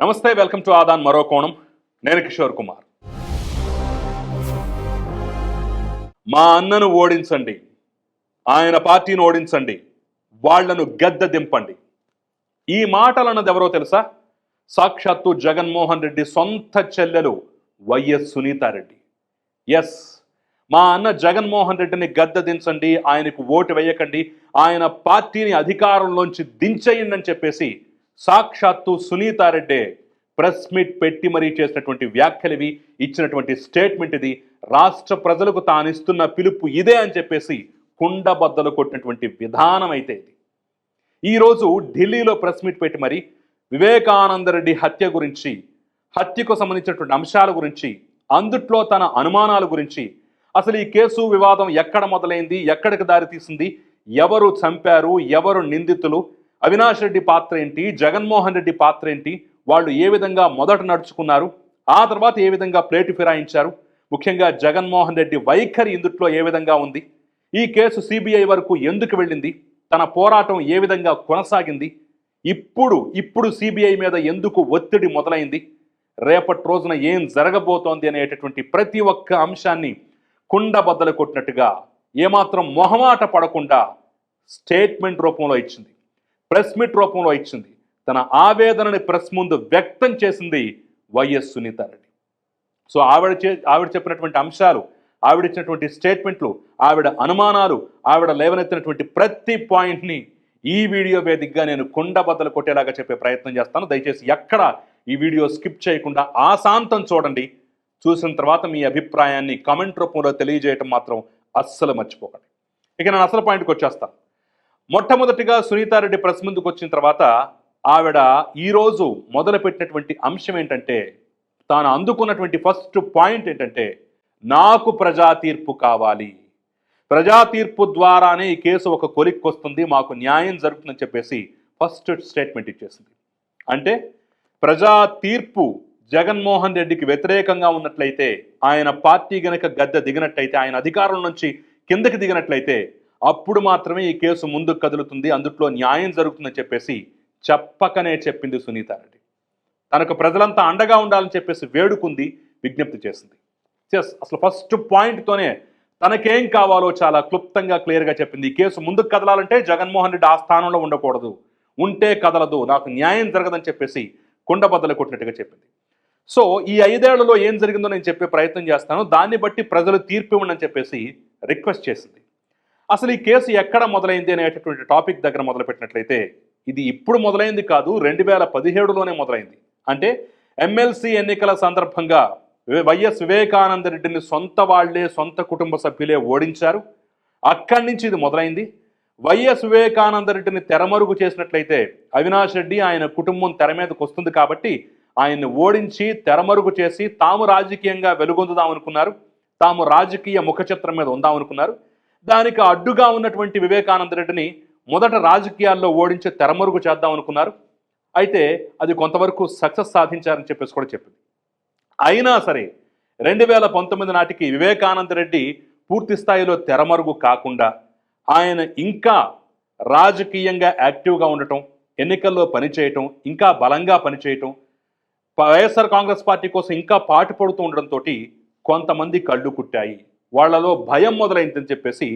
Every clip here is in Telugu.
నమస్తే వెల్కమ్ టు ఆదాన్ మరో కోణం. నేను కిషోర్ కుమార్. మా అన్నను ఓడించండి. ఆయన పార్టీని ఓడించండి. వాళ్ళను గద్ద దింపండి ఈ మాటలు అన్నది ఎవరో తెలుసా? సాక్షాత్తు జగన్మోహన్ రెడ్డి సొంత చెల్లెలు వైఎస్ సునీతారెడ్డి. ఎస్ మా అన్న జగన్మోహన్ రెడ్డిని గద్ద దించండి ఆయనకు ఓటు వేయకండి. ఆయన పార్టీని అధికారంలోంచి దించేయండి అని చెప్పేసి సాక్షాత్తు సునీతారెడ్డే ప్రెస్ మీట్ పెట్టి మరీ చేసినటువంటి వ్యాఖ్యలు ఇచ్చినటువంటి స్టేట్మెంట్ ఇది రాష్ట్ర ప్రజలకు తానిస్తున్న పిలుపు ఇదే అని చెప్పేసి కుండబద్దలు కొట్టినటువంటి విధానం అయితే ఇది. ఈరోజు ఢిల్లీలో ప్రెస్ మీట్ పెట్టి మరి వివేకానందరెడ్డి హత్య గురించి హత్యకు సంబంధించినటువంటి అంశాల గురించి అందుట్లో తన అనుమానాల గురించి అసలు ఈ కేసు వివాదం ఎక్కడ మొదలైంది ఎక్కడికి దారితీసింది ఎవరు చంపారు ఎవరు నిందితులు అవినాష్ రెడ్డి పాత్ర ఏంటి? జగన్మోహన్ రెడ్డి పాత్ర ఏంటి? వాళ్ళు ఏ విధంగా మొదట నడుచుకున్నారు? ఆ తర్వాత ఏ విధంగా ప్లేటు ఫిరాయించారు? ముఖ్యంగా జగన్మోహన్ రెడ్డి వైఖరి ఇందుట్లో ఏ విధంగా ఉంది? ఈ కేసు సిబిఐ వరకు ఎందుకు వెళ్ళింది? తన పోరాటం ఏ విధంగా కొనసాగింది? ఇప్పుడు ఇప్పుడు సిబిఐ మీద ఎందుకు ఒత్తిడి మొదలైంది? రేపటి రోజున ఏం జరగబోతోంది అనేటటువంటి ప్రతి ఒక్క అంశాన్ని కుండబద్దలు కొట్టినట్టుగా ఏమాత్రం మొహమాట పడకుండా స్టేట్మెంట్ రూపంలో ఇచ్చింది. ప్రెస్ మీట్ రూపంలో ఇచ్చింది. తన ఆవేదనని ప్రెస్ ముందు వ్యక్తం చేసింది వైఎస్ సునీతారెడ్డి. సో ఆవిడ చే ఆవిడ చెప్పినటువంటి అంశాలు ఆవిడ ఇచ్చినటువంటి స్టేట్మెంట్లు ఆవిడ అనుమానాలు ఆవిడ లేవనెత్తినటువంటి ప్రతి పాయింట్ని ఈ వీడియో వేదికగా నేను కుండబద్దలు కొట్టేలాగా చెప్పే ప్రయత్నం చేస్తాను. దయచేసి ఎక్కడ ఈ వీడియో స్కిప్ చేయకుండా ఆశాంతం చూడండి. చూసిన తర్వాత మీ అభిప్రాయాన్ని కమెంట్ రూపంలో తెలియజేయటం మాత్రం అస్సలు మర్చిపోకండి. ఇక నేను అసలు పాయింట్కి వచ్చేస్తాను మొట్టమొదటిగా సునీతారెడ్డి ప్రెస్ ముందుకు వచ్చిన తర్వాత ఆవిడ ఈరోజు మొదలుపెట్టినటువంటి అంశం ఏంటంటే తాను అందుకున్నటువంటి ఫస్ట్ పాయింట్ ఏంటంటే నాకు ప్రజా తీర్పు కావాలి. ప్రజా తీర్పు ద్వారానే ఈ కేసు ఒక కొలిక్కి వస్తుంది మాకు న్యాయం జరుగుతుందని చెప్పేసి ఫస్ట్ స్టేట్మెంట్ ఇచ్చేసింది. అంటే ప్రజా తీర్పు జగన్మోహన్ రెడ్డికి వ్యతిరేకంగా ఉన్నట్లయితే ఆయన పార్టీ గనక గద్దె దిగినట్లయితే ఆయన అధికారం నుంచి కిందకి దిగినట్లయితే అప్పుడు మాత్రమే ఈ కేసు ముందుకు కదులుతుంది అందుట్లో న్యాయం జరుగుతుందని చెప్పేసి చెప్పకనే చెప్పింది సునీతారెడ్డి తనకు ప్రజలంతా అండగా ఉండాలని చెప్పేసి వేడుకుంది విజ్ఞప్తి చేసింది. ఎస్ అసలు ఫస్ట్ పాయింట్తోనే తనకేం కావాలో చాలా క్లుప్తంగా క్లియర్గా చెప్పింది. ఈ కేసు ముందుకు కదలాలంటే జగన్మోహన్ రెడ్డి ఆ స్థానంలో ఉండకూడదు. ఉంటే కదలదు నాకు న్యాయం జరగదని చెప్పేసి కుండబద్దలు కొట్టినట్టుగా చెప్పింది. సో ఈ ఐదేళ్ళలో ఏం జరిగిందో నేను చెప్పే ప్రయత్నం చేస్తాను. దాన్ని బట్టి ప్రజలు తీర్పు ఇవ్వండి అని చెప్పేసి రిక్వెస్ట్ చేసింది. అసలు ఈ కేసు ఎక్కడ మొదలైంది అనేటటువంటి టాపిక్ దగ్గర మొదలుపెట్టినట్లయితే ఇది ఇప్పుడు మొదలైంది కాదు రెండు వేల పదిహేడులోనే మొదలైంది. అంటే ఎమ్మెల్సీ ఎన్నికల సందర్భంగా వైఎస్ వివేకానంద రెడ్డిని సొంత వాళ్ళే సొంత కుటుంబ సభ్యులే ఓడించారు. అక్కడి నుంచి ఇది మొదలైంది. వైఎస్ వివేకానంద రెడ్డిని తెరమరుగు చేసినట్లయితే అవినాష్ రెడ్డి ఆయన కుటుంబం తెర మీదకు వస్తుంది కాబట్టి ఆయన్ని ఓడించి తెరమరుగు చేసి తాము రాజకీయంగా వెలుగొందుదామనుకున్నారు. తాము రాజకీయ ముఖ చిత్రం మీద ఉందామనుకున్నారు. దానికి అడ్డుగా ఉన్నటువంటి వివేకానంద రెడ్డిని మొదట రాజకీయాల్లో ఓడించే తెరమరుగు చేద్దాం అనుకున్నారు. అయితే అది కొంతవరకు సక్సెస్ సాధించారని చెప్పేసి కూడా చెప్పింది. అయినా సరే రెండు వేల పంతొమ్మిది నాటికి వివేకానంద రెడ్డి పూర్తి స్థాయిలో తెరమరుగు కాకుండా ఆయన ఇంకా రాజకీయంగా యాక్టివ్గా ఉండటం ఎన్నికల్లో పనిచేయటం ఇంకా బలంగా పనిచేయటం వైఎస్ఆర్ కాంగ్రెస్ పార్టీ కోసం ఇంకా పాటు పడుతూ ఉండడంతో కొంతమంది కళ్ళు కుట్టాయి. వాళ్ళలో భయం మొదలైందని చెప్పేసి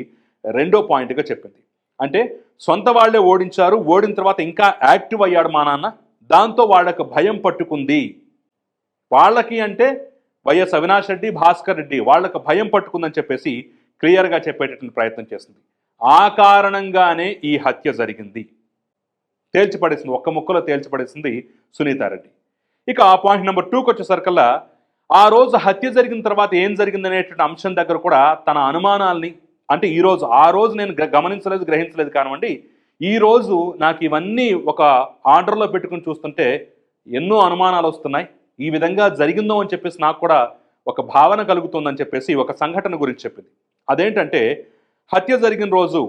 రెండో పాయింట్గా చెప్పింది. అంటే సొంత వాళ్ళే ఓడించారు ఓడిన తర్వాత ఇంకా యాక్టివ్ అయ్యాడు మా నాన్న దాంతో వాళ్ళకు భయం పట్టుకుంది. వాళ్ళకి అంటే వైఎస్ అవినాష్ రెడ్డి భాస్కర్ రెడ్డి వాళ్ళకు భయం పట్టుకుందని చెప్పేసి క్లియర్గా చెప్పేటటువంటి ప్రయత్నం చేసింది. ఆ కారణంగానే ఈ హత్య జరిగింది. తేల్చిపడేసింది ఒక్క ముక్కలో తేల్చిపడేసింది సునీతారెడ్డి. ఇక ఆ పాయింట్ నెంబర్ టూకి వచ్చేసరికల్లా ఆ రోజు హత్య జరిగిన తర్వాత ఏం జరిగిందనేటువంటి అంశం దగ్గర కూడా తన అనుమానాల్ని అంటే ఈరోజు ఆ రోజు నేను గమనించలేదు గ్రహించలేదు కానివ్వండి. ఈ రోజు నాకు ఇవన్నీ ఒక ఆర్డర్లో పెట్టుకుని చూస్తుంటే ఎన్నో అనుమానాలు వస్తున్నాయి. ఈ విధంగా జరిగిందో అని చెప్పేసి నాకు కూడా ఒక భావన కలుగుతుందని చెప్పేసి ఒక సంఘటన గురించి చెప్పింది. అదేంటంటే హత్య జరిగిన రోజు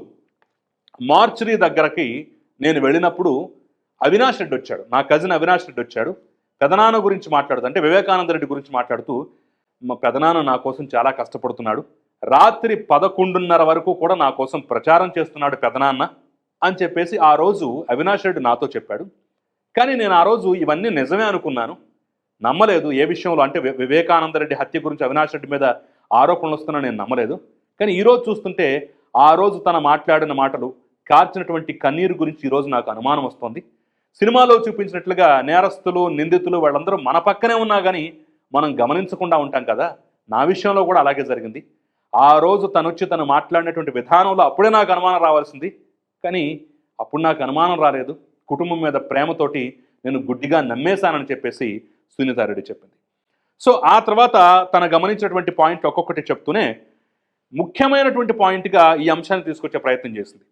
మార్చరీ దగ్గరకి నేను వెళ్ళినప్పుడు అవినాష్ రెడ్డి వచ్చాడు. నా కజిన్ అవినాష్ రెడ్డి వచ్చాడు. పెదనాన్న గురించి మాట్లాడుతూ అంటే వివేకానంద రెడ్డి గురించి మాట్లాడుతూ మా పెదనాన్న నా కోసం చాలా కష్టపడుతున్నాడు. రాత్రి పదకొండున్నర వరకు కూడా నా కోసం ప్రచారం చేస్తున్నాడు పెదనాన్న అని చెప్పేసి ఆ రోజు అవినాష్ రెడ్డి నాతో చెప్పాడు. కానీ నేను ఆ రోజు ఇవన్నీ నిజమే అనుకున్నాను. నమ్మలేదు ఏ విషయంలో అంటే వివేకానంద రెడ్డి హత్య గురించి అవినాష్ రెడ్డి మీద ఆరోపణలు వస్తున్నా నేను నమ్మలేదు. కానీ ఈరోజు చూస్తుంటే ఆ రోజు తన మాట్లాడిన మాటలు కార్చినటువంటి కన్నీరు గురించి ఈరోజు నాకు అనుమానం వస్తుంది. సినిమాలో చూపించినట్లుగా నేరస్తులు నిందితులు వాళ్ళందరూ మన పక్కనే ఉన్నా కానీ మనం గమనించకుండా ఉంటాం కదా? నా విషయంలో కూడా అలాగే జరిగింది. ఆ రోజు తనొచ్చి వచ్చి తను మాట్లాడినటువంటి విధానంలో అప్పుడే నాకు అనుమానం రావాల్సింది. కానీ అప్పుడు నాకు అనుమానం రాలేదు. కుటుంబం మీద ప్రేమతోటి నేను గుడ్డిగా నమ్మేశానని చెప్పేసి సునీతారెడ్డి చెప్పింది. సో ఆ తర్వాత తను గమనించినటువంటి పాయింట్ ఒక్కొక్కటి చెప్తూనే ముఖ్యమైనటువంటి పాయింట్గా ఈ అంశాన్ని తీసుకొచ్చే ప్రయత్నం చేసింది.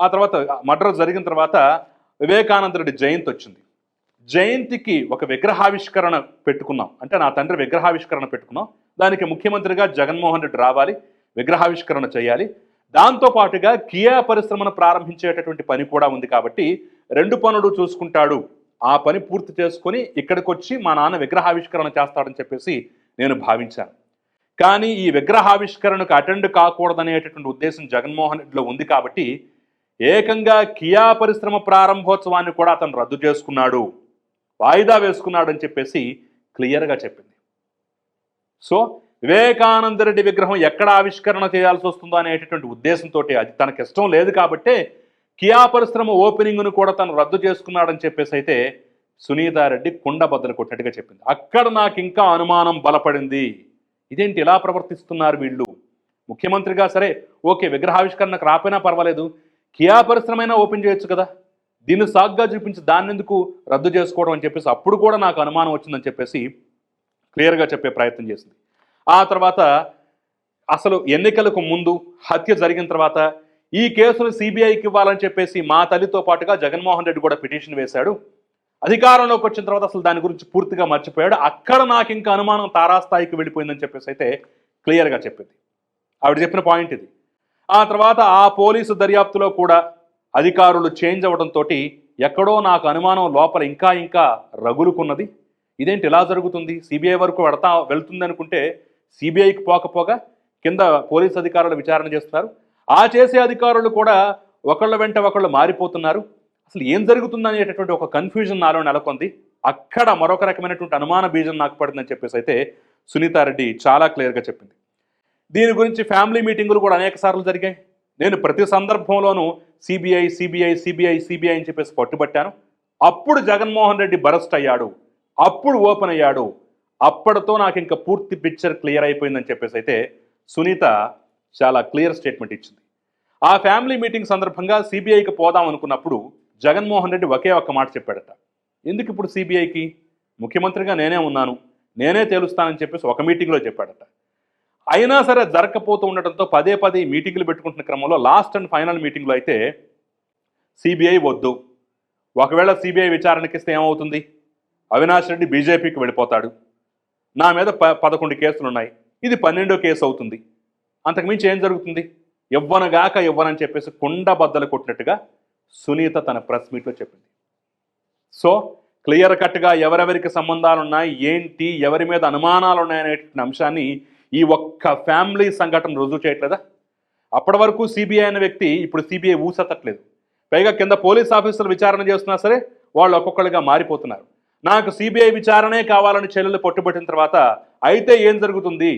ఆ తర్వాత మర్డర్ జరిగిన తర్వాత వివేకానంద రెడ్డి జయంతి వచ్చింది. జయంతికి ఒక విగ్రహావిష్కరణ పెట్టుకున్నాం. అంటే నా తండ్రి విగ్రహావిష్కరణ పెట్టుకున్నాం. దానికి ముఖ్యమంత్రిగా జగన్మోహన్ రెడ్డి రావాలి విగ్రహావిష్కరణ చేయాలి. దాంతో పాటుగా కియా పరిశ్రమను ప్రారంభించేటటువంటి పని కూడా ఉంది కాబట్టి రెండు పనులు చూసుకుంటాడు. ఆ పని పూర్తి చేసుకొని ఇక్కడికి వచ్చి మా నాన్న విగ్రహావిష్కరణ చేస్తాడని చెప్పేసి నేను భావించాను. కానీ ఈ విగ్రహావిష్కరణకు అటెండ్ కాకూడదనేటటువంటి ఉద్దేశం జగన్మోహన్ రెడ్డిలో ఉంది కాబట్టి ఏకంగా కియా పరిశ్రమ ప్రారంభోత్సవాన్ని కూడా అతను రద్దు చేసుకున్నాడు. వాయిదా వేసుకున్నాడు అని చెప్పేసి క్లియర్గా చెప్పింది. సో వివేకానంద రెడ్డి విగ్రహం ఎక్కడ ఆవిష్కరణ చేయాల్సి వస్తుందో అనేటటువంటి ఉద్దేశంతో అది తనకి ఇష్టం లేదు కాబట్టే కియా పరిశ్రమ ఓపెనింగ్ను కూడా తను రద్దు చేసుకున్నాడని చెప్పేసి అయితే సునీతారెడ్డి కుండ బద్దలు కొట్టినట్టుగా చెప్పింది. అక్కడ నాకు ఇంకా అనుమానం బలపడింది. ఇదేంటి ఇలా ప్రవర్తిస్తున్నారు వీళ్ళు? ముఖ్యమంత్రిగా సరే ఓకే విగ్రహావిష్కరణకు రాపోయినా పర్వాలేదు. కియా పరిశ్రమైనా ఓపెన్ చేయొచ్చు కదా? దీన్ని సాగ్గా చూపించి దాన్ని ఎందుకు రద్దు చేసుకోవడం అని చెప్పేసి అప్పుడు కూడా నాకు అనుమానం వచ్చిందని చెప్పేసి క్లియర్గా చెప్పే ప్రయత్నం చేసింది. ఆ తర్వాత అసలు ఎన్నికలకు ముందు హత్య జరిగిన తర్వాత ఈ కేసును సిబిఐకి ఇవ్వాలని చెప్పేసి మా తల్లితో పాటుగా జగన్మోహన్ రెడ్డి కూడా పిటిషన్ వేశాడు. అధికారంలోకి వచ్చిన తర్వాత అసలు దాని గురించి పూర్తిగా మర్చిపోయాడు. అక్కడ నాకు ఇంకా అనుమానం తారాస్థాయికి వెళ్ళిపోయిందని చెప్పేసి అయితే క్లియర్గా చెప్పింది. ఆవిడ చెప్పిన పాయింట్ ఇది. ఆ తర్వాత ఆ పోలీసు దర్యాప్తులో కూడా అధికారులు చేంజ్ అవ్వడంతో ఎక్కడో నాకు అనుమానం లోపల ఇంకా ఇంకా రగులుకున్నది. ఇదేంటి ఇలా జరుగుతుంది? సిబిఐ వరకు వెడతా వెళ్తుంది అనుకుంటే సిబిఐకి పోకపోగా కింద పోలీస్ అధికారులు విచారణ చేస్తున్నారు. ఆ చేసే అధికారులు కూడా ఒకళ్ళ వెంట ఒకళ్ళు మారిపోతున్నారు. అసలు ఏం జరుగుతుంది అనేటటువంటి ఒక కన్ఫ్యూజన్ నాలో నెలకొంది. అక్కడ మరొక రకమైనటువంటి అనుమాన బీజం నాకు పడిందని చెప్పేసి అయితే సునీతారెడ్డి చాలా క్లియర్గా చెప్పింది. దీని గురించి ఫ్యామిలీ మీటింగులు కూడా అనేక సార్లు జరిగాయి. నేను ప్రతి సందర్భంలోనూ సిబిఐ సిబిఐ సిబిఐ సిబిఐ అని చెప్పేసి పట్టుబట్టాను. అప్పుడు జగన్మోహన్ రెడ్డి బరస్ట్ అయ్యాడు. అప్పుడు ఓపెన్ అయ్యాడు. అప్పటితో నాకు ఇంకా పూర్తి పిక్చర్ క్లియర్ అయిపోయిందని చెప్పేసి అయితే సునీత చాలా క్లియర్ స్టేట్మెంట్ ఇచ్చింది. ఆ ఫ్యామిలీ మీటింగ్ సందర్భంగా సిబిఐకి పోదాం అనుకున్నప్పుడు జగన్మోహన్ రెడ్డి ఒకే ఒక్క మాట చెప్పాడట. ఎందుకు ఇప్పుడు సిబిఐకి ముఖ్యమంత్రిగా నేనే ఉన్నాను. నేనే తేలుస్తానని చెప్పేసి ఒక మీటింగ్లో చెప్పాడట. అయినా సరే జరగకపోతూ ఉండటంతో పదే పదే మీటింగులు పెట్టుకుంటున్న క్రమంలో లాస్ట్ అండ్ ఫైనల్ మీటింగ్లో అయితే సిబిఐ వద్దు. ఒకవేళ సిబిఐ విచారణకిస్తే ఏమవుతుంది? అవినాష్ రెడ్డి బీజేపీకి వెళ్ళిపోతాడు. నా మీద ప పదకొండు కేసులు ఉన్నాయి ఇది పన్నెండో కేసు అవుతుంది. అంతకుమించి ఏం జరుగుతుంది? ఇవ్వనగాక ఇవ్వనని చెప్పేసి కుండ బద్దలు కొట్టినట్టుగా సునీత తన ప్రెస్ మీట్లో చెప్పింది. సో క్లియర్ కట్గా ఎవరెవరికి సంబంధాలు ఉన్నాయి ఏంటి? ఎవరి మీద అనుమానాలు ఉన్నాయనే అంశాన్ని ఈ ఒక్క ఫ్యామిలీ సంఘటన రుజువు చేయట్లేదా? అప్పటి వరకు సిబిఐ అనే వ్యక్తి ఇప్పుడు సిబిఐ ఊసెత్తట్లేదు పైగా కింద పోలీస్ ఆఫీసర్లు విచారణ చేస్తున్నా సరే వాళ్ళు ఒక్కొక్కరుగా మారిపోతున్నారు. నాకు సిబిఐ విచారణే కావాలని చెల్లెలు పట్టుబట్టిన తర్వాత అయితే ఏం జరుగుతుంది?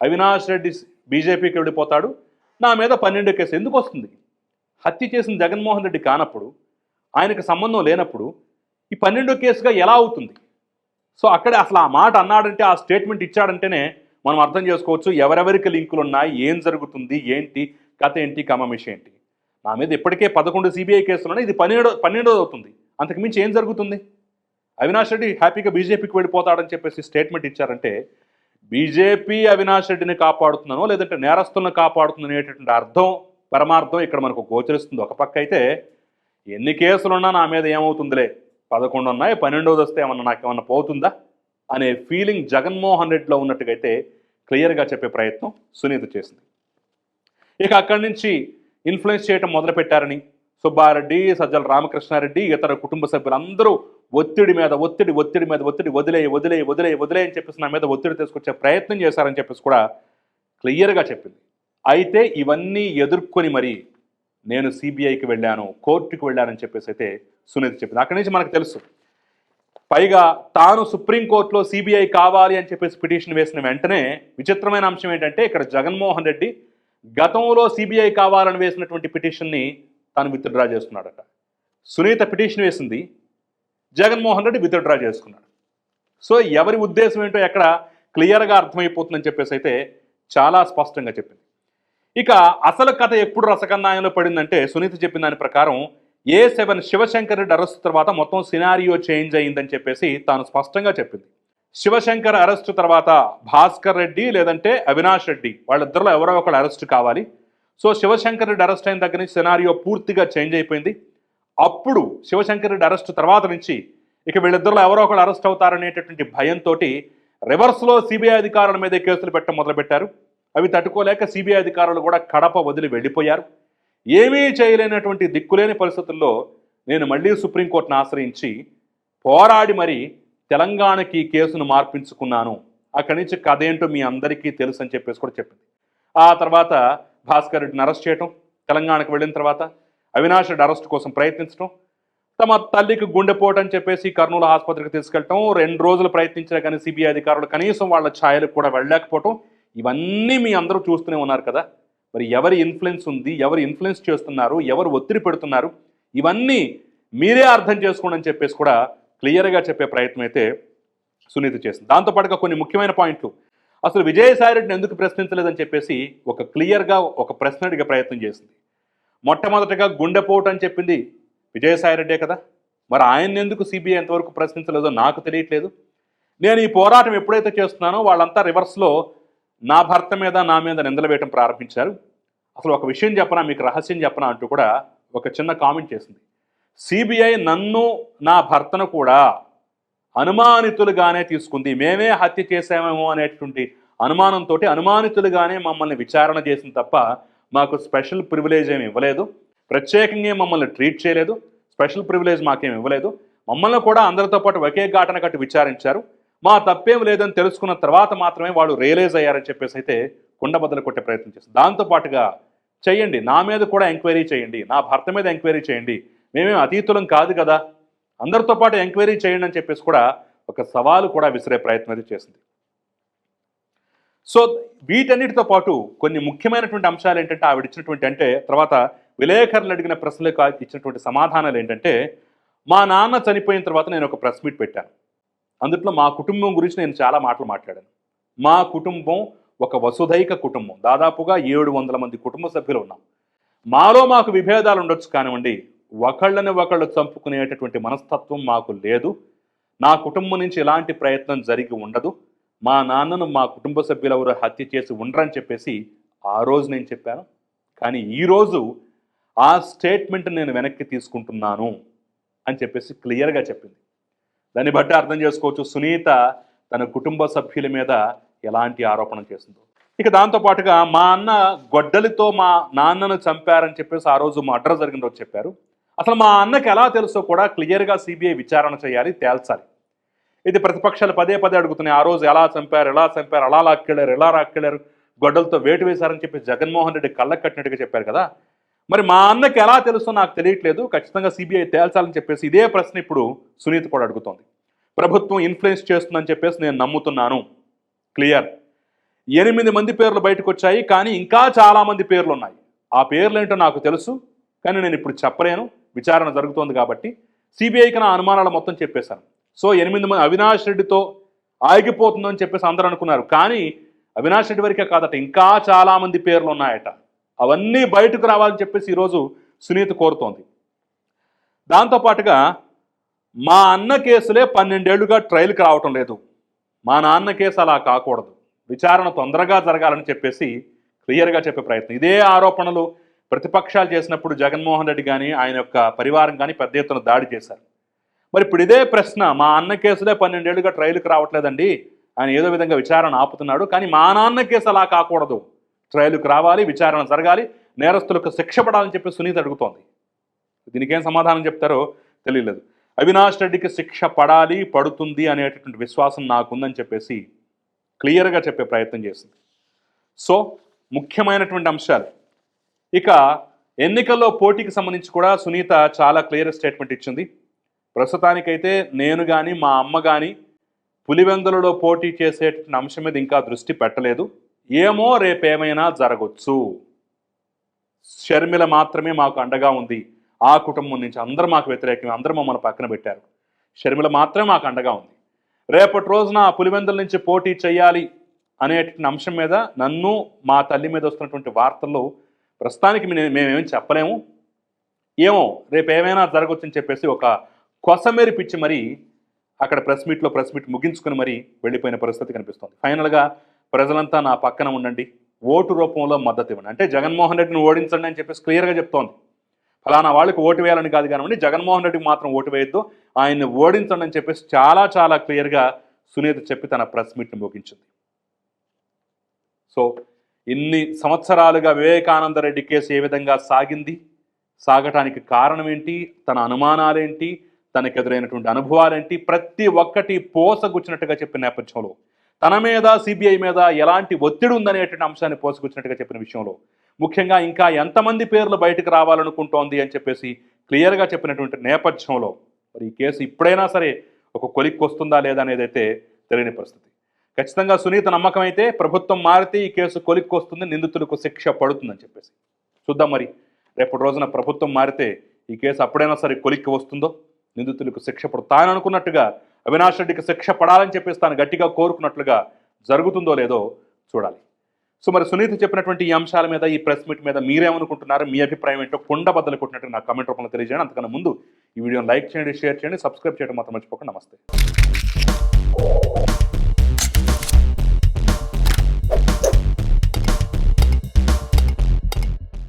అవినాష్ రెడ్డి బీజేపీకి వెళ్ళిపోతాడు. నా మీద పన్నెండు కేసు ఎందుకు వస్తుంది? హత్య చేసిన జగన్మోహన్ రెడ్డి కానప్పుడు ఆయనకు సంబంధం లేనప్పుడు ఈ పన్నెండో కేసుగా ఎలా అవుతుంది? సో అక్కడే అసలు ఆ మాట అన్నాడంటే ఆ స్టేట్మెంట్ ఇచ్చాడంటేనే మనం అర్థం చేసుకోవచ్చు ఎవరెవరికి లింకులు ఉన్నాయి ఏం జరుగుతుంది ఏంటి కథ ఏంటి కమమిష ఏంటి. నా మీద ఇప్పటికే పదకొండు సిబిఐ కేసులు ఇది పన్నెండో పన్నెండోది అవుతుంది. అంతకుమించి ఏం జరుగుతుంది? అవినాష్ రెడ్డి హ్యాపీగా బీజేపీకి వెళ్ళిపోతాడని చెప్పేసి స్టేట్మెంట్ ఇచ్చారంటే బీజేపీ అవినాష్ రెడ్డిని కాపాడుతున్నానో లేదంటే నేరస్తులను కాపాడుతుంది అనేటటువంటి అర్థం పరమార్థం ఇక్కడ మనకు గోచరిస్తుంది. ఒక పక్క అయితే ఎన్ని కేసులున్నా నా మీద ఏమవుతుందిలే? పదకొండు ఉన్నాయి పన్నెండోది వస్తే ఏమన్నా నాకేమన్నా పోతుందా? అనే ఫీలింగ్ జగన్మోహన్ రెడ్డిలో ఉన్నట్టుగైతే క్లియర్గా చెప్పే ప్రయత్నం సునీత చేసింది. ఇక అక్కడి నుంచి ఇన్ఫ్లుయెన్స్ చేయటం మొదలుపెట్టారని సుబ్బారెడ్డి సజ్జల రామకృష్ణారెడ్డి ఇతర కుటుంబ సభ్యులందరూ ఒత్తిడి మీద ఒత్తిడి ఒత్తిడి మీద ఒత్తిడి వదిలే వదిలే వదిలే వదిలే అని చెప్పేసి నా మీద ఒత్తిడి తీసుకొచ్చే ప్రయత్నం చేశారని చెప్పేసి కూడా క్లియర్గా చెప్పింది. అయితే ఇవన్నీ ఎదుర్కొని మరి నేను సిబిఐకి వెళ్ళాను కోర్టుకి వెళ్ళానని చెప్పేసి అయితే సునీత చెప్పింది. అక్కడి నుంచి మనకు తెలుసు. పైగా తాను సుప్రీంకోర్టులో సిబిఐ కావాలి అని చెప్పేసి పిటిషన్ వేసిన వెంటనే విచిత్రమైన అంశం ఏంటంటే ఇక్కడ జగన్మోహన్ రెడ్డి గతంలో సిబిఐ కావాలని వేసినటువంటి పిటిషన్ని తాను విత్డ్రా చేసుకున్నాడట. సునీత పిటిషన్ వేసింది జగన్మోహన్ రెడ్డి విత్డ్రా చేసుకున్నాడు. సో ఎవరి ఉద్దేశం ఏంటో ఎక్కడ క్లియర్గా అర్థమైపోతుందని చెప్పేసి అయితే చాలా స్పష్టంగా చెప్పింది. ఇక అసలు కథ ఎప్పుడు రసకన్నాయంలో పడిందంటే సునీత చెప్పిన దాని ప్రకారం A seven Sivashankar Reddy arrest తర్వాత మొత్తం సినారియో చేంజ్ అయ్యిందని చెప్పేసి తాను స్పష్టంగా చెప్పింది. శివశంకర్ అరెస్ట్ తర్వాత భాస్కర్ రెడ్డి లేదంటే అవినాష్ రెడ్డి వాళ్ళిద్దరిలో ఎవరో ఒకళ్ళు అరెస్ట్ కావాలి. సో శివశంకర్ రెడ్డి అరెస్ట్ అయిన దగ్గర నుంచి సినారియో పూర్తిగా చేంజ్ అయిపోయింది. అప్పుడు శివశంకర్ రెడ్డి అరెస్ట్ తర్వాత నుంచి ఇక వీళ్ళిద్దరిలో ఎవరో ఒకళ్ళు అరెస్ట్ అవుతారనేటటువంటి భయంతో రివర్స్లో సిబిఐ అధికారుల మీద కేసులు పెట్టడం మొదలుపెట్టారు. అవి తట్టుకోలేక సిబిఐ అధికారులు కూడా కడప వదిలి వెళ్ళిపోయారు. ఏమీ చేయలేనటువంటి దిక్కులేని పరిస్థితుల్లో నేను మళ్ళీ సుప్రీంకోర్టును ఆశ్రయించి పోరాడి మరి తెలంగాణకి కేసును మార్పించుకున్నాను. అక్కడి నుంచి కథ ఏంటో మీ అందరికీ తెలుసు అని చెప్పేసి కూడా చెప్పింది. ఆ తర్వాత భాస్కర్ రెడ్డిని అరెస్ట్ చేయటం తెలంగాణకు వెళ్ళిన తర్వాత అవినాష్ రెడ్డి అరెస్ట్ కోసం ప్రయత్నించడం తమ తల్లికి గుండెపోటు అని చెప్పేసి కర్నూలు ఆసుపత్రికి తీసుకెళ్ళటం రెండు రోజులు ప్రయత్నించినా కానీ సిబిఐ అధికారులు కనీసం వాళ్ళ ఛాయలకు కూడా వెళ్ళలేకపోవటం ఇవన్నీ మీ అందరూ చూస్తూనే ఉన్నారు కదా. మరి ఎవరి ఇన్ఫ్లుయెన్స్ ఉంది ఎవరు ఇన్ఫ్లుయెన్స్ చేస్తున్నారు ఎవరు ఒత్తిడి పెడుతున్నారు ఇవన్నీ మీరే అర్థం చేసుకోండి అని చెప్పేసి కూడా క్లియర్గా చెప్పే ప్రయత్నం అయితే సునీత చేసింది. దాంతోపాటుగా కొన్ని ముఖ్యమైన పాయింట్లు. అసలు విజయసాయి రెడ్డిని ఎందుకు ప్రశ్నించలేదని చెప్పేసి ఒక క్లియర్గా ఒక ప్రశ్న అడిగే ప్రయత్నం చేసింది. మొట్టమొదటగా గుండెపోటు అని చెప్పింది విజయసాయి రెడ్డే కదా. మరి ఆయన్ని ఎందుకు సిబిఐ ఎంతవరకు ప్రశ్నించలేదో నాకు తెలియట్లేదు. నేను ఈ పోరాటం ఎప్పుడైతే చేస్తున్నానో వాళ్ళంతా రివర్స్లో నా భర్త మీద నా మీద నిందలు వేయటం ప్రారంభించారు. అసలు ఒక విషయం చెప్పనా మీకు రహస్యం చెప్పనా అంటూ కూడా ఒక చిన్న కామెంట్ చేసింది. సిబిఐ నన్ను నా భర్తను కూడా అనుమానితులుగానే తీసుకుంది. మేమే హత్య చేశామేమో అనేటువంటి అనుమానంతో అనుమానితులుగానే మమ్మల్ని విచారణ చేసింది తప్ప మాకు స్పెషల్ ప్రివిలేజ్ ఏమి ఇవ్వలేదు. ప్రత్యేకంగా మమ్మల్ని ట్రీట్ చేయలేదు. స్పెషల్ ప్రివిలేజ్ మాకేమి ఇవ్వలేదు. మమ్మల్ని కూడా అందరితో పాటు ఒకే ఘాటన కట్టి విచారించారు. మా తప్పేం లేదని తెలుసుకున్న తర్వాత మాత్రమే వాళ్ళు రియలైజ్ అయ్యారని చెప్పేసి అయితే కుండబద్దలు కొట్టే ప్రయత్నం చేస్తారు. దాంతోపాటుగా చేయండి నా మీద కూడా ఎంక్వైరీ చేయండి నా భర్త మీద ఎంక్వైరీ చేయండి మేమేం అతీతులం కాదు కదా అందరితో పాటు ఎంక్వైరీ చేయండి అని చెప్పేసి కూడా ఒక సవాలు కూడా విసిరే ప్రయత్నం అయితే చేసింది. సో వీటన్నిటితో పాటు కొన్ని ముఖ్యమైనటువంటి అంశాలు ఏంటంటే ఆవిడ ఇచ్చినటువంటి అంటే తర్వాత విలేకరులు అడిగిన ప్రశ్నలకు ఇచ్చినటువంటి సమాధానాలు ఏంటంటే మా నాన్న చనిపోయిన తర్వాత నేను ఒక ప్రెస్ మీట్ పెట్టాను. అందుట్లో మా కుటుంబం గురించి నేను చాలా మాటలు మాట్లాడాను. మా కుటుంబం ఒక వసుధైక కుటుంబం. దాదాపుగా ఏడు వందల మంది కుటుంబ సభ్యులు ఉన్నాం. మాలో మాకు విభేదాలు ఉండొచ్చు కానివ్వండి ఒకళ్ళని ఒకళ్ళు చంపుకునేటటువంటి మనస్తత్వం మాకు లేదు. నా కుటుంబం నుంచి ఎలాంటి ప్రయత్నం జరిగి ఉండదు. మా నాన్నను మా కుటుంబ సభ్యులెవరు హత్య చేసి ఉండరని చెప్పేసి ఆ రోజు నేను చెప్పాను. కానీ ఈరోజు ఆ స్టేట్మెంట్ నేను వెనక్కి తీసుకుంటున్నాను అని చెప్పేసి క్లియర్గా చెప్పింది. దాన్ని బట్టి అర్థం చేసుకోవచ్చు. సునీత తన కుటుంబ సభ్యుల మీద ఎలాంటి ఆరోపణ చేసిందో. ఇక దాంతో పాటుగా మా అన్న గొడ్డలితో మా నాన్నను చంపారని చెప్పేసి ఆ రోజు మా అడ్రస్ జరిగిన రోజు చెప్పారు. అసలు మా అన్నకి ఎలా తెలుసో కూడా క్లియర్గా సిబిఐ విచారణ చేయాలి తేల్చాలి. ఇది ప్రతిపక్షాలు పదే పదే అడుగుతున్నాయి. ఆ రోజు ఎలా చంపారు ఎలా చంపారు అలా లాక్కెళ్ళారు ఎలా రాక్కెళ్ళారు గొడ్డలతో వేటు వేశారని చెప్పి జగన్మోహన్ రెడ్డి కళ్ళ కట్టినట్టుగా చెప్పారు కదా. మరి మా అన్నకి ఎలా తెలుసో నాకు తెలియట్లేదు. ఖచ్చితంగా సిబిఐ తేల్చాలని చెప్పేసి ఇదే ప్రశ్న ఇప్పుడు సునీత కూడా అడుగుతోంది. ప్రభుత్వం ఇన్ఫ్లుయెన్స్ చేస్తుందని చెప్పేసి నేను నమ్ముతున్నాను. క్లియర్. ఎనిమిది మంది పేర్లు బయటకు వచ్చాయి కానీ ఇంకా చాలామంది పేర్లు ఉన్నాయి ఆ పేర్లు ఏంటో నాకు తెలుసు కానీ నేను ఇప్పుడు చెప్పలేను. విచారణ జరుగుతోంది కాబట్టి సిబిఐకి నా అనుమానాలు మొత్తం చెప్పేశాను. సో ఎనిమిది మంది అవినాష్ రెడ్డితో ఆగిపోతుందని చెప్పేసి అందరూ అనుకున్నారు. కానీ అవినాష్ రెడ్డి వరకే కాదట ఇంకా చాలామంది పేర్లు ఉన్నాయట అవన్నీ బయటకు రావాలని చెప్పేసి ఈరోజు సునీత కోరుతోంది. దాంతోపాటుగా మా అన్న కేసులే పన్నెండేళ్ళుగా ట్రయల్కి రావటం లేదు. మా నాన్న కేసు అలా కాకూడదు. విచారణ తొందరగా జరగాలని చెప్పేసి క్లియర్గా చెప్పే ప్రయత్నం. ఇదే ఆరోపణలు ప్రతిపక్షాలు చేసినప్పుడు జగన్మోహన్ రెడ్డి కానీ ఆయన యొక్క పరివారం కానీ పెద్ద ఎత్తున దాడి చేశారు. మరి ఇప్పుడు ఇదే ప్రశ్న మా అన్న కేసులే పన్నెండేళ్ళుగా ట్రయల్కి రావట్లేదండి? ఆయన ఏదో విధంగా విచారణ ఆపుతున్నాడు. కానీ మా నాన్న కేసు అలా కాకూడదు. ట్రయల్కి రావాలి విచారణ జరగాలి నేరస్తులకు శిక్ష పడాలని చెప్పి సునీత అడుగుతోంది. దీనికి ఏం సమాధానం చెప్తారో తెలియలేదు. అవినాష్ రెడ్డికి శిక్ష పడాలి పడుతుంది అనేటటువంటి విశ్వాసం నాకుందని చెప్పేసి క్లియర్గా చెప్పే ప్రయత్నం చేసింది. సో ముఖ్యమైనటువంటి అంశాలు. ఇక ఎన్నికల్లో పోటీకి సంబంధించి కూడా సునీత చాలా క్లియర్ స్టేట్మెంట్ ఇచ్చింది. ప్రస్తుతానికైతే నేను కానీ మా అమ్మ కానీ పులివెందులలో పోటీ చేసేటువంటి అంశం మీద ఇంకా దృష్టి పెట్టలేదు. ఏమో రేపేమైనా జరగచ్చు. షర్మిల మాత్రమే మాకు అండగా ఉంది. ఆ కుటుంబం నుంచి అందరూ మాకు వ్యతిరేకమే. అందరూ మమ్మల్ని పక్కన పెట్టారు. షర్మిల మాత్రమే మాకు అండగా ఉంది. రేపటి రోజున ఆ పులివెందుల నుంచి పోటీ చేయాలి అనేటువంటి అంశం మీద నన్ను మా తల్లి మీద వస్తున్నటువంటి వార్తల్లో ప్రస్తుతానికి మేమేమి చెప్పలేము. ఏమో రేపు ఏమైనా జరగవచ్చని చెప్పేసి ఒక కొసమేరి పిచ్చి మరి అక్కడ ప్రెస్ మీట్లో ప్రెస్ మీట్ ముగించుకుని మరి వెళ్ళిపోయిన పరిస్థితి కనిపిస్తుంది. ఫైనల్గా ప్రజలంతా నా పక్కన ఉండండి. ఓటు రూపంలో మద్దతు ఇవ్వండి. అంటే జగన్మోహన్ రెడ్డిని ఓడించండి అని చెప్పేసి క్లియర్గా చెప్తోంది. ఫలానా వాళ్ళకి ఓటు వేయాలని కాదు కానివ్వండి జగన్మోహన్ రెడ్డికి మాత్రం ఓటు వేయొద్దు. ఆయన్ని ఓడించండి అని చెప్పేసి చాలా చాలా క్లియర్గా సునీత చెప్పి తన ప్రెస్ మీట్ని ముగించింది. సో ఇన్ని సంవత్సరాలుగా వివేకానంద రెడ్డి కేసు ఏ విధంగా సాగింది? సాగటానికి కారణం ఏంటి తన అనుమానాలేంటి? తనకు ఎదురైనటువంటి అనుభవాలేంటి? ప్రతి ఒక్కటి పోసగుచ్చినట్టుగా చెప్పిన నేపథ్యంలో తన మీద సిబిఐ మీద ఎలాంటి ఒత్తిడి ఉందనేటువంటి అంశాన్ని పోసుకొచ్చినట్టుగా చెప్పిన విషయంలో ముఖ్యంగా ఇంకా ఎంతమంది పేర్లు బయటకు రావాలనుకుంటోంది అని చెప్పేసి క్లియర్గా చెప్పినటువంటి నేపథ్యంలో మరి ఈ కేసు ఇప్పుడైనా సరే ఒక కొలిక్కి వస్తుందా లేదా అనేది అయితే తెలియని పరిస్థితి. ఖచ్చితంగా సునీత నమ్మకం అయితే ప్రభుత్వం మారితే ఈ కేసు కొలిక్కి వస్తుంది నిందితులకు శిక్ష పడుతుందని చెప్పేసి. చూద్దాం మరి రేపటి రోజున ప్రభుత్వం మారితే ఈ కేసు అప్పుడైనా సరే కొలిక్కి వస్తుందో నిందితులకు శిక్ష పడు తాను అనుకున్నట్టుగా అవినాష్ రెడ్డికి శిక్ష పడాలని చెప్పేసి తాను గట్టిగా కోరుకున్నట్లుగా జరుగుతుందో లేదో చూడాలి. సో మరి సునీత చెప్పినటువంటి ఈ అంశాల మీద ఈ ప్రెస్ మీట్ మీద మీరేమనుకుంటున్నారు? మీ అభిప్రాయం ఏంటో కుండ బద్దలు కొట్టినట్టు నాకు కామెంట్ రూపంలో తెలియజేయండి. అంతకన్నా ముందు ఈ వీడియోని లైక్ చేయండి షేర్ చేయండి సబ్స్క్రైబ్ చేయడం మాత్రం మర్చిపోకండి. నమస్తే.